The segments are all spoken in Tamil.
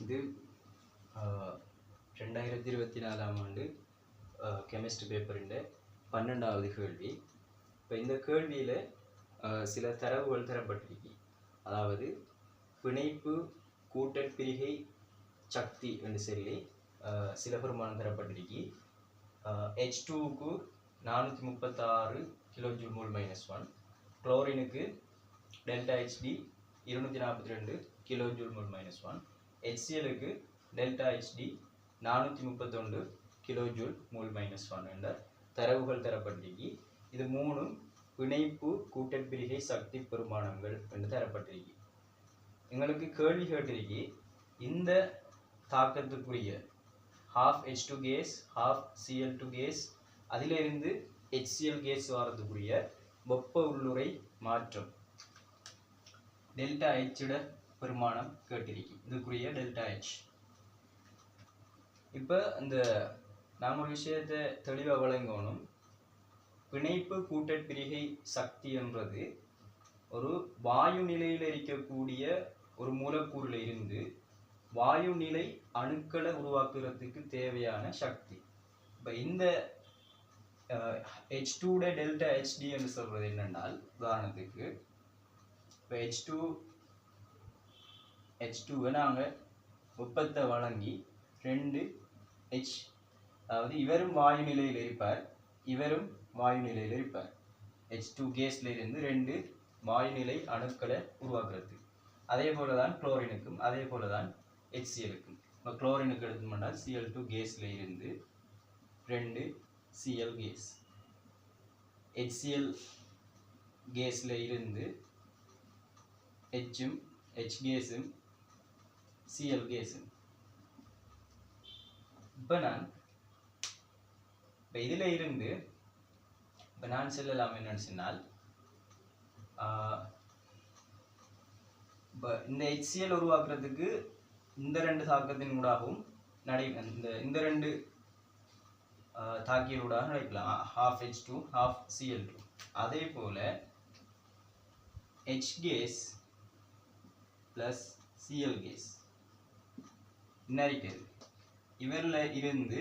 இது ரெண்டாயிரத்தி இருபத்தி நாலாம் ஆண்டு கெமிஸ்ட்ரி பேப்பரின் பன்னெண்டாவது கேள்வி. இப்போ இந்த கேள்வியில் சில தரவுகள் தரப்பட்டிருக்கு. அதாவது பிணைப்பு கூட்டல் பிரிகை சக்தி என்று சொல்லி ஆஹ், சில பெருமானம் தரப்பட்டிருக்கு. ஹெச் டூவுக்கு நானூற்றி முப்பத்தாறு கிலோ ஜூல் மைனஸ் ஒன் குளோரினுக்கு டெல்டா ஹெச்டி இருநூற்றி நாற்பத்தி ரெண்டு கிலோ ஜூல் மைனஸ் ஒன் ஹெச்சிஎலுக்கு டெல்டா ஹெச்டி நானூற்றி முப்பத்தொன்று kilo joule mole minus one என்ற தரவுகள் தரப்பட்டிருக்கு. இது மூணும் பிணைப்பு கூட்டற்பிரிகை சக்தி பெருமானங்கள் என்று தரப்பட்டிருக்கு. எங்களுக்கு கேள்வி கேட்டிருக்கு இந்த தாக்கத்துக்குரிய half H two gas half C L two gas அதிலிருந்து ஹெச்சிஎல் கேஸ் வாரத்துக்குரிய வெப்ப உள்ளுறை மாற்றம். டெல்டா ஹெச்சிட பெருமானம் கேட்டிருக்கு இதுக்குரிய டெல்டா ஹெச் இப்போ இந்த நாம் ஒரு விஷயத்தை தெளிவாக வழங்கணும் பிணைப்பு கூட்டற்பிரிகை சக்தி என்றது ஒரு வாயு நிலையில் இருக்கக்கூடிய ஒரு மூலக்கூறில் இருந்து வாயு நிலை அணுக்களை உருவாக்குறதுக்கு தேவையான சக்தி. இப்போ இந்த ஹெச் டூட டெல்டா ஹெச்டி என்று சொல்கிறது என்னென்னால் உதாரணத்துக்கு இப்போ ஹெச் டூ ஹெச் டூவை நாங்கள் வெப்பத்தை வழங்கி ரெண்டு ஹெச் அதாவது இவரும் வாயு நிலையில் இருப்பார் இவரும் வாயு நிலையில் இருப்பார். ஹெச் டூ கேஸ்லேருந்து ரெண்டு வாயு நிலை அணுக்களை உருவாக்குறது அதே போல தான் குளோரினுக்கும் அதே போல தான் ஹெச்சிஎலுக்கும் இப்போ குளோரினுக்கு எடுத்தோம்னா சிஎல் டூ கேஸில் இருந்து ரெண்டு சிஎல் கேஸ். ஹெச்சிஎல் கேஸில் இருந்து ஹெச்சும் ஹெச் கேஸும் Cl gas இப்போ நான் இப்போ இதில் இருந்து இப்போ நான் செல்லலாம் என்னன்னு சொன்னால் இப்போ இந்த HCl உருவாக்குறதுக்கு இந்த ரெண்டு தாக்கத்தின் ஊடாகவும் நடை இந்த இந்த ரெண்டு ஆஹ், தாக்கியலூடாக நடைக்கலாம். Half H two half C L two அதே போல் H gas plus C L gas இன்னரிக்கிறது இவரில் இருந்து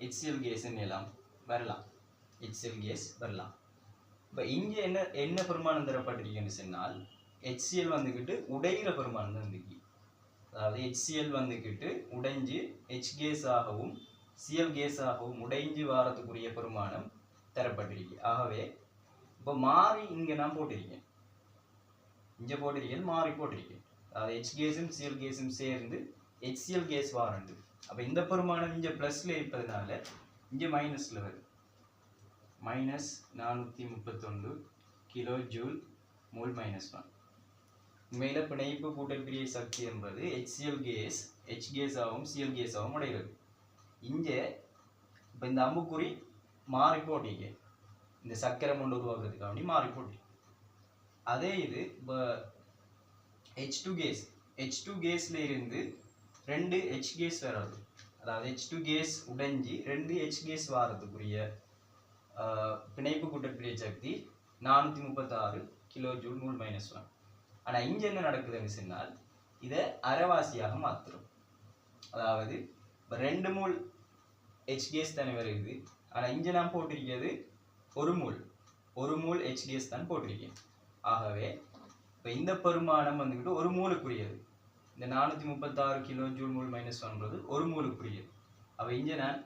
ஹெச்சிஎல் கேஸ் எல்லாம் வரலாம். ஹெச்சிஎல் கேஸ் வரலாம். இப்போ இங்கே என்ன என்ன பெருமானம் தரப்பட்டிருக்குன்னு சொன்னால் ஹெச்சிஎல் வந்துக்கிட்டு உடைகிற பெருமானம் தான் இருக்கு. அதாவது ஹெச்சிஎல் வந்துக்கிட்டு உடைஞ்சு ஹெச் கேஸ் ஆகவும் சிஎல் கேஸ் ஆகவும் உடைஞ்சு வாரத்துக்குரிய பெருமானம் தரப்பட்டிருக்கு. ஆகவே இப்போ மாறி இங்கே நான் போட்டிருக்கேன். இங்கே போட்டிருக்கேன் மாறி போட்டிருக்கேன். அதாவது ஹெச் கேஸும் சிஎல் கேஸும் சேர்ந்து ஹெச்சிஎல் கேஸ் வாரண்டு அப்போ இந்த பெருமானம் இங்கே ப்ளஸில் இருப்பதனால இங்கே மைனஸில் வருது மைனஸ் நானூற்றி முப்பத்தொன்று kilo joule mole minus one உண்மையில் பிணைப்பு கூட்டற்பிரிய சக்தி என்பது H C L gas H gas ஆகும் சிஎல் கேஸ் ஆகும் உடைகிறது இங்கே இப்போ இந்த அம்புக்குறி மாறி போட்டீங்க. இந்த சக்கரை ஒன்று உருவாக்குறதுக்காக வேண்டி மாறி போட்டி. அதே இது இப்போ H two gas H two கேஸில் இருந்து ரெண்டு ஹெச் கேஸ் வராது. அதாவது ஹெச் டூ கேஸ் உடைஞ்சி ரெண்டு ஹெச் கேஸ் வாரத்துக்குரிய பிணைப்பு கூட்டற்பிரிய சக்தி நானூற்றி முப்பத்தாறு kilo joule mole minus one ஆனால் இங்கே என்ன நடக்குதுன்னு சொன்னால் இதை அரைவாசியாக மாற்றுறோம் அதாவது இப்போ ரெண்டு மூல் ஹெச் கேஸ் தானே வருது. ஆனால் இங்கே நான் போட்டிருக்கிறது ஒரு மூல். ஒரு மூல் ஹெச் கேஸ் தான் போட்டிருக்கேன். ஆகவே இப்போ இந்த பெருமானம் வந்துக்கிட்டு ஒரு மூலுக்குரியது. இந்த நானூற்றி முப்பத்தாறு கிலோ ஜூல் மூல் மைனஸ் ஒன்றது ஒரு மூலுக்குரியது அப்போ இங்கே நான்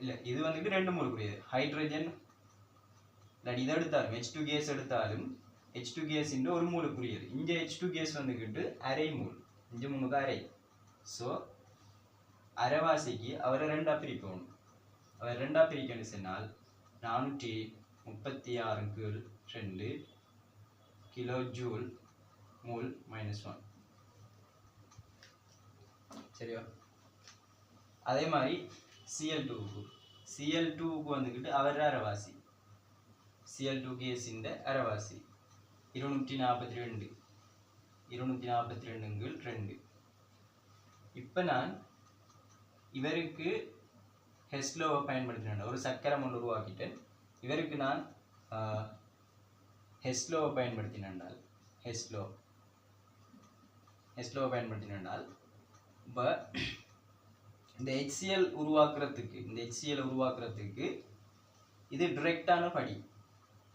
இல்லை இது வந்துட்டு ரெண்டு மூலுக்குரியது ஹைட்ரஜன் இல்லாட்டி இதை எடுத்தாலும் ஹெச் டூ கேஸ் எடுத்தாலும் ஹெச் டூ கேஸ் ஒரு மூலுக்குரியது இங்கே ஹெச் டூ கேஸ் வந்துக்கிட்டு அரை மூல். இங்கே மூணுக்கு அரை. ஸோ அரைவாசிக்கு அவரை ரெண்டா பிரிக்கணும் அவர் ரெண்டா பிரிக்கணும்னு சொன்னால் நானூற்றி முப்பத்தி ஆறு ரெண்டு kilo joule mole minus one சரியா அதே மாதிரி சிஎல் டூவுக்கு சிஎல் டூவுக்கு வந்துக்கிட்டு அவர் அரைவாசி. சிஎல் டூ கேஸின் அரைவாசி. இருநூற்றி நாற்பத்தி ரெண்டு. இருநூற்றி நாற்பத்தி ரெண்டுங்கள் ரெண்டு. இப்போ நான் இவருக்கு ஹெஸ்லோவை பயன்படுத்தினேன். ஒரு சக்கரம் ஒன்று உருவாக்கிட்டேன். இவருக்கு நான் ஹெஸ்லோவை பயன்படுத்தினால் ஹெஸ்லோ ஹெஸ்லோவை பயன்படுத்தினால் இப்போ இந்த ஹெச்சிஎல் உருவாக்குறதுக்கு இந்த ஹெச்சிஎல் உருவாக்குறதுக்கு இது டிரெக்டான படி.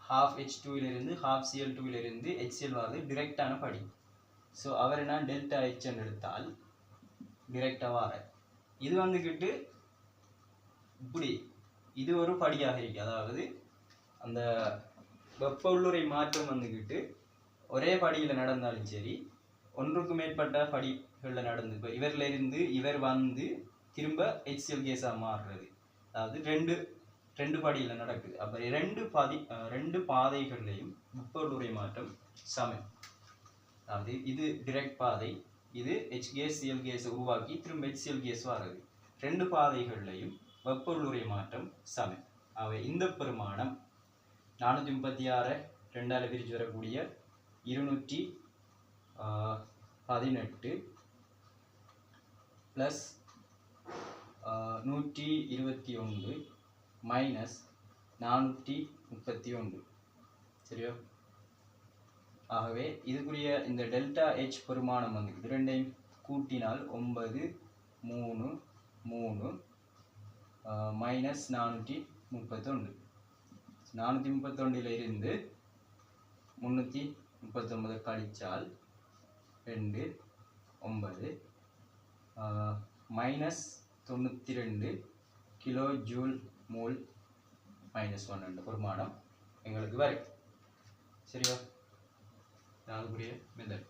ஹாஃப் ஹெச் டூவிலிருந்து ஹாஃப் சிஎல் டூவிலிருந்து ஹெச்சிஎல் வர்றது டிரெக்டான படி. ஸோ அவர் என்ன டெல்டா ஹெச்என் எடுத்தால் டிரெக்டாக வர இது வந்துக்கிட்டு இப்படி இது ஒரு படியாக இருக்கு. அதாவது அந்த வெப்ப உள்ளுரை மாற்றம் வந்துக்கிட்டு ஒரே படியில் நடந்தாலும் சரி ஒன்றுக்கு மேற்பட்ட படி படிகளில் நடந்து இப்போ இவர்ல இருந்து இவர் வந்து திரும்ப ஹெச்சிஎல் கேஸாக மாறுறது. அதாவது ரெண்டு ரெண்டு படியில் நடக்குது. அப்போ ரெண்டு பாதி ரெண்டு பாதைகள்லையும் வெப்ப மாற்றம் சமம். அதாவது இது டிரெக்ட் பாதை இது ஹெச்கேஎஸ்சிஎல் கேஸை உருவாக்கி திரும்ப ஹெச்சிஎல் கேஸ் வர்றது. ரெண்டு பாதைகள்லையும் வெப்பொருளுரை மாற்றம் சமம். அவை இந்த பெருமானம் நானூற்றி முப்பத்தி ஆறு ரெண்டால் பிரித்து வரக்கூடிய இருநூற்றி பதினெட்டு ப்ளஸ் uh, நூற்றி இருபத்தி ஒன்று மைனஸ் நானூற்றி முப்பத்தி ஒன்று. சரியா? ஆகவே இதுக்குரிய இந்த டெல்டா ஹெச் பெருமானம் வந்து இது ரெண்டையும் கூட்டினால் ஒன்பது மூணு மூணு uh, மைனஸ் நானூற்றி முப்பத்தொன்று நானூற்றி முப்பத்தொன்றில் இருந்து முந்நூற்றி முப்பத்தொன்பது கழித்தால் ரெண்டு ஒன்பது மைனஸ் தொண்ணூற்றி ரெண்டு kilo joule mole minus one ரெண்டு பெருமானம் எங்களுக்கு வரை. சரியா? அதுக்குரிய மெத்தட்